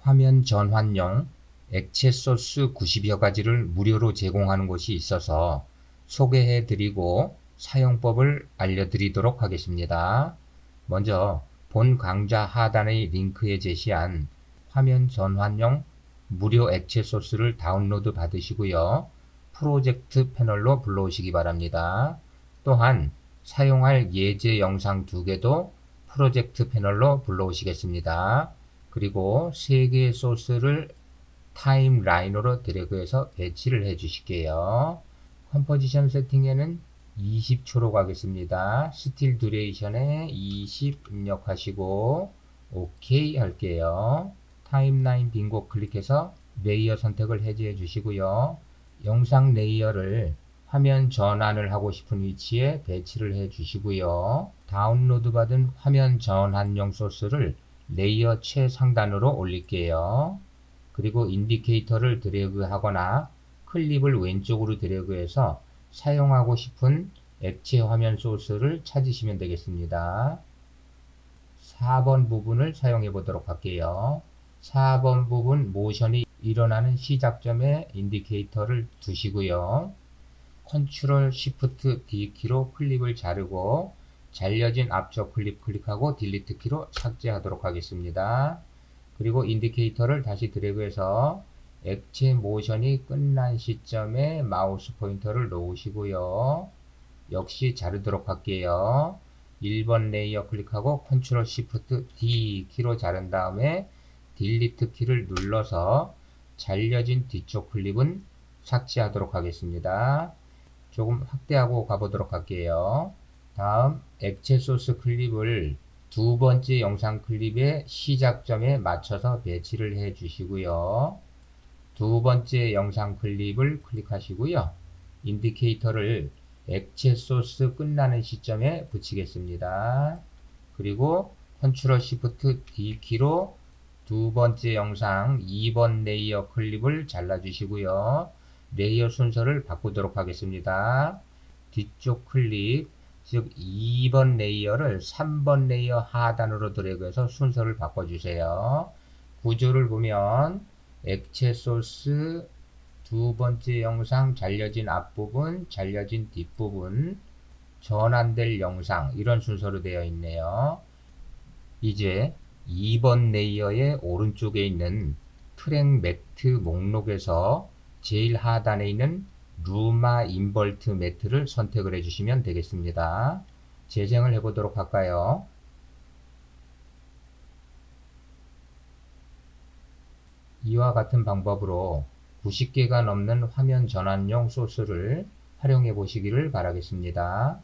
화면 전환용 액체 소스 90여 가지를 무료로 제공하는 곳이 있어서 소개해 드리고 사용법을 알려드리도록 하겠습니다. 먼저 본 강좌 하단의 링크에 제시한 화면 전환용 무료 액체 소스를 다운로드 받으시고요. 프로젝트 패널로 불러오시기 바랍니다. 또한 사용할 예제 영상 두 개도 프로젝트 패널로 불러오시겠습니다. 그리고 세 개의 소스를 타임라인으로 드래그해서 배치를 해 주실게요. 컴포지션 세팅에는 20초로 가겠습니다. 스틸 듀레이션에 20 입력하시고 OK 할게요. 타임라인 빈곳 클릭해서 레이어 선택을 해제해 주시고요. 영상 레이어를 화면 전환을 하고 싶은 위치에 배치를 해 주시고요. 다운로드 받은 화면 전환용 소스를 레이어 최상단으로 올릴게요. 그리고 인디케이터를 드래그 하거나 클립을 왼쪽으로 드래그해서 사용하고 싶은 액체 화면 소스를 찾으시면 되겠습니다. 4번 부분을 사용해 보도록 할게요. 4번 부분 모션이 일어나는 시작점에 인디케이터를 두시고요. 컨트롤 시프트 D 키로 클립을 자르고 잘려진 앞쪽 클립 클릭하고 딜리트 키로 삭제하도록 하겠습니다. 그리고 인디케이터를 다시 드래그해서 액체 모션이 끝난 시점에 마우스 포인터를 놓으시고요. 역시 자르도록 할게요. 1번 레이어 클릭하고 컨트롤 시프트 D 키로 자른 다음에 딜리트 키를 눌러서 잘려진 뒤쪽 클립은 삭제하도록 하겠습니다. 조금 확대하고 가보도록 할게요. 다음 액체 소스 클립을 두 번째 영상 클립의 시작점에 맞춰서 배치를 해 주시고요. 두 번째 영상 클립을 클릭하시고요. 인디케이터를 액체 소스 끝나는 시점에 붙이겠습니다. 그리고 컨트롤 시프트 D 키로 두 번째 영상 2번 레이어 클립을 잘라 주시고요. 레이어 순서를 바꾸도록 하겠습니다. 뒤쪽 클립 즉 2번 레이어를 3번 레이어 하단으로 드래그해서 순서를 바꿔주세요. 구조를 보면 액체 소스 두 번째 영상 잘려진 앞부분, 잘려진 뒷부분, 전환될 영상 이런 순서로 되어 있네요. 이제 2번 레이어의 오른쪽에 있는 트랙 매트 목록에서 제일 하단에 있는 루마 인벌트 매트를 선택을 해주시면 되겠습니다. 재생을 해보도록 할까요? 이와 같은 방법으로 90개가 넘는 화면 전환용 소스를 활용해 보시기를 바라겠습니다.